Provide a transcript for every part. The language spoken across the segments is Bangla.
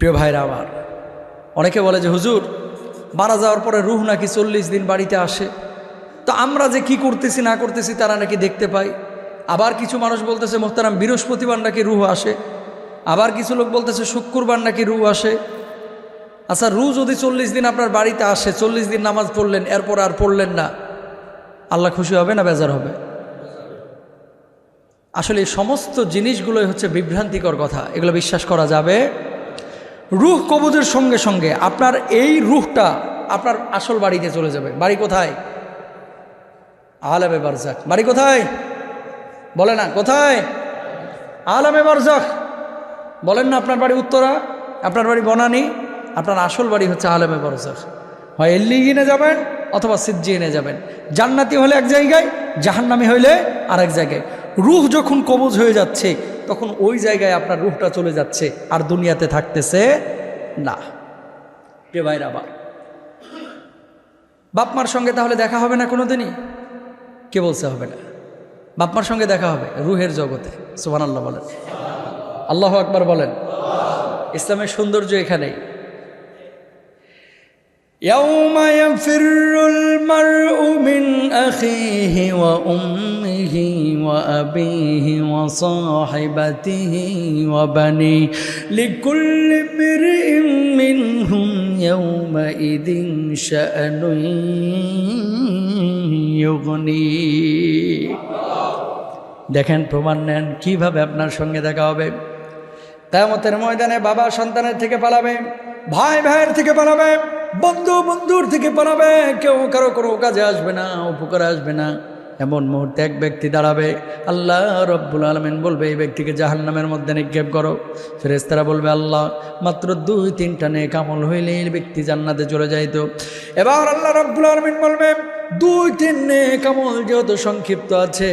প্রিয় ভাইরা আমার, অনেকে বলে যে, হুজুর, মারা যাওয়ার পরে রুহ নাকি চল্লিশ দিন বাড়িতে আসে? তো আমরা যে কি করতেছি, না করতেছি, তারা নাকি দেখতে পাই। আবার কিছু মানুষ বলতেছে, মোহতারাম, বৃহস্পতিবার নাকি রুহ আসে? আবার কিছু লোক বলতেছে, শুক্রবার নাকি রুহ আসে? আচ্ছা রু যদি চল্লিশ দিন আপনার বাড়িতে আসে, চল্লিশ দিন নামাজ পড়লেন, এরপর আর পড়লেন না, আল্লাহ খুশি হবে না বেজার হবে? আসলে এই সমস্ত জিনিসগুলোই হচ্ছে বিভ্রান্তিকর কথা, এগুলো বিশ্বাস করা যাবে রুহ কবজের সঙ্গে সঙ্গে আপনার এই রুহটা আপনার আসল বাড়িতে চলে যাবে। বাড়ি কোথায়? আলামে বারজাক। বাড়ি কোথায়? বলে না, কোথায়? আলামে বারজাক। বলেন না আপনার বাড়ি উত্তরা, আপনার বাড়ি বনানি, আপনার আসল বাড়ি হচ্ছে আলামে বারজাক। হয় এল্লিগিনে যাবেন অথবা সিজ্জিনে যাবেন। জান্নাতি হলে এক জায়গায়, জাহান্নামি হইলে আরেক জায়গায়। রুহ যখন কবজ হয়ে যাচ্ছে তখন ওই জায়গায় আপনার রুহটা চলে যাচ্ছে আর দুনিয়াতে থাকতেছে না কে ভাইরা বা বাপমার সঙ্গে তাহলে দেখা হবে না কোনো দিনই কে বলছে হবে না বাপমার সঙ্গে দেখা হবে রুহের জগতে সুবান আল্লাহ বলেন আল্লাহ আকবার বলেন ইসলামের সৌন্দর্য এখানেই يوم يفر المرء من أخيه وأمه وأبيه وصاحبته وبنيه لكل امرئ منهم يومئذ شأن يغنيه দেখেন প্রমাণ নেন কিভাবে আপনার সঙ্গে দেখা হবে কেয়ামতের ময়দানে বাবা সন্তানের থেকে পালাবে ভাই ভাইয়ের থেকে পালাবে বন্ধু বন্ধুর থেকে পালাবে কেউ কারো কোনো কাজে আসবে না উপকারে আসবে না এমন মুহূর্তে এক ব্যক্তি দাঁড়াবে, আল্লাহ রব্বুল আলমিন বলবে, এই ব্যক্তিকে জাহান্নামের মধ্যে নিক্ষেপ করো। ফেরেস্তারা বলবে, আল্লাহ, মাত্র দুই, তিনটা নে কামল হইলে এই ব্যক্তি জান্নাতে চলে যাইত। এবার আল্লাহ রব্বুল আলমিন বলবে, দুই, তিন নে কামল যেহেতু সংক্ষিপ্ত আছে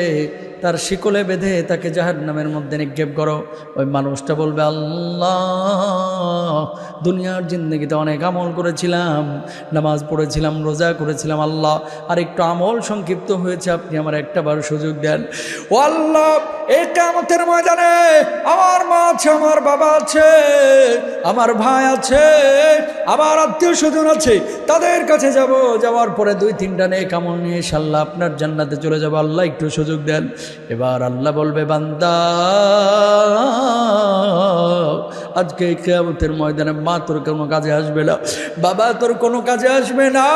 তার শিকলে বেঁধে তাকে জাহার নামের মধ্যে নিক্ষেপ করো। ওই মানুষটা বলবে, আল্লাহ, দুনিয়ার জিন্দগিতে অনেক আমল করেছিলাম, নামাজ পড়েছিলাম, রোজা করেছিলাম, আল্লাহ, আর একটু আমল সংক্ষিপ্ত হয়েছে, আপনি আমার একটা বার সুযোগ দেন। ও আল্লাহ এই কামতের ময়দানে আমার মা আছে, আমার বাবা আছে, আমার ভাই আছে, আমার আত্মীয় স্বজন আছে, তাদের কাছে যাব। যাওয়ার পরে দুই তিনটা নেই কামল নিয়ে সাল্লাহ আপনার জান্নাতে চলে যাব। আল্লাহ, একটু সুযোগ দেন। এবার আল্লাহ বলবে, বান্দা, আজকে এই কেয়ামতের ময়দানে মা তোর কোনো কাজে আসবে না, বাবা তোর কোনো কাজে আসবে না,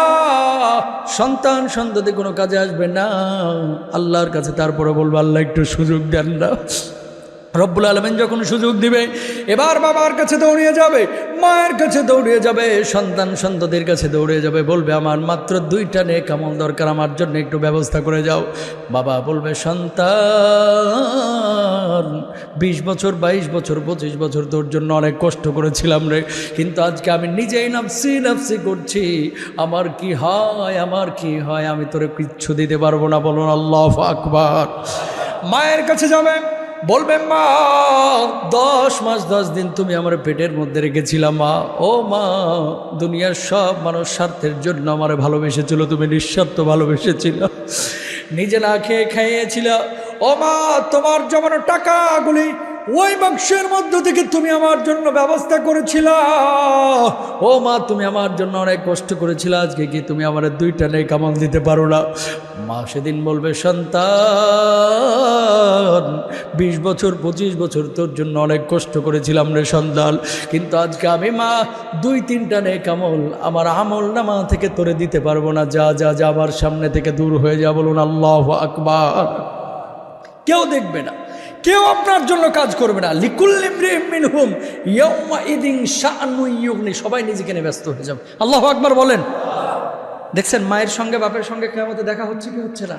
সন্তান সন্ততি কোনো কাজে আসবে না। আল্লাহর কাছে তারপরে বলব, আল্লাহ একটু সুযোগ দেন না। রব্বুল আলমেন যখন সুযোগ দিবে, এবার বাবার কাছে দৌড়িয়ে যাবে, মায়ের কাছে দৌড়িয়ে যাবে, সন্তান সন্ততির কাছে দৌড়িয়ে যাবে, বলবে, আমার মাত্র দুইটা নে কামল দরকার, আমার জন্য একটু ব্যবস্থা করে যাও। বাবা বলবে, সন্তান, বিশ বছর, বাইশ বছর, পঁচিশ বছর তোর জন্য অনেক কষ্ট করেছিলাম রে, কিন্তু আজকে আমি নিজেই নাফসি নাফসি করছি। আমার কি হয়, আমার কি হয়, আমি তোরে কিচ্ছু দিতে পারব না। বলুন, আল্লাহ আকবার। মায়ের কাছে যাবে বলবে মা, দশ মাস, দশ দিন তুমি আমার পেটের মধ্যে রেখেছিলাম মা। ও মা, দুনিয়ার সব মানুষ স্বার্থের জন্য আমার ভালোবেসেছিল, তুমি নিঃস্বার্থ ভালোবেসেছিল। নিজে না খেয়ে খাইয়েছিল। ও মা, তোমার জমানো টাকাগুলি ওই বাক্সের মধ্য থেকে তুমি আমার জন্য ব্যবস্থা করেছিল। ও মা, তুমি আমার জন্য অনেক কষ্ট করেছিল। আজকে কি তুমি আমার দুইটা নেই কামাল দিতে পারো না? মা সেদিন বলবে, সন্তান, বিশ বছর, পঁচিশ বছর তোর জন্য অনেক কষ্ট করেছিলাম রে সন্তান। কিন্তু আজকে আমি মা, দুই তিনটা নেই কামল আমার আমল না মা থেকে তোরে দিতে পারব না। যা যা যা আমার সামনে থেকে দূর হয়ে যা, বলুন আল্লাহ আকবার। কেউ দেখবে না। কেউ আপনার জন্য কাজ করবে না। লিকুল্লিমিন সবাই নিজেকে নিয়ে ব্যস্ত হয়ে যাবে। আল্লাহ আকবার বলেন। দেখছেন, মায়ের সঙ্গে, বাপের সঙ্গে কেমতে দেখা হচ্ছে কি হচ্ছে না?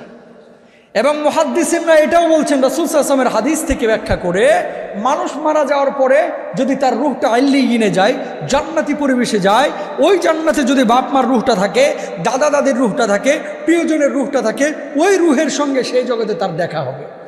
এবং মহাদ্দিসিমরা এটাও বলছেন, রাসুল আসলামের হাদিস থেকে ব্যাখ্যা করে, মানুষ মারা যাওয়ার পরে যদি তার রুহটা আইল্লি গিনে যায়, জান্নাতি পরিবেশে যায়, ওই জান্নাতে যদি বাপ মার রুহটা থাকে দাদা দাদির রুহটা থাকে, প্রিয়জনের রুহটা থাকে, ওই রুহের সঙ্গে সেই জগতে তার দেখা হবে।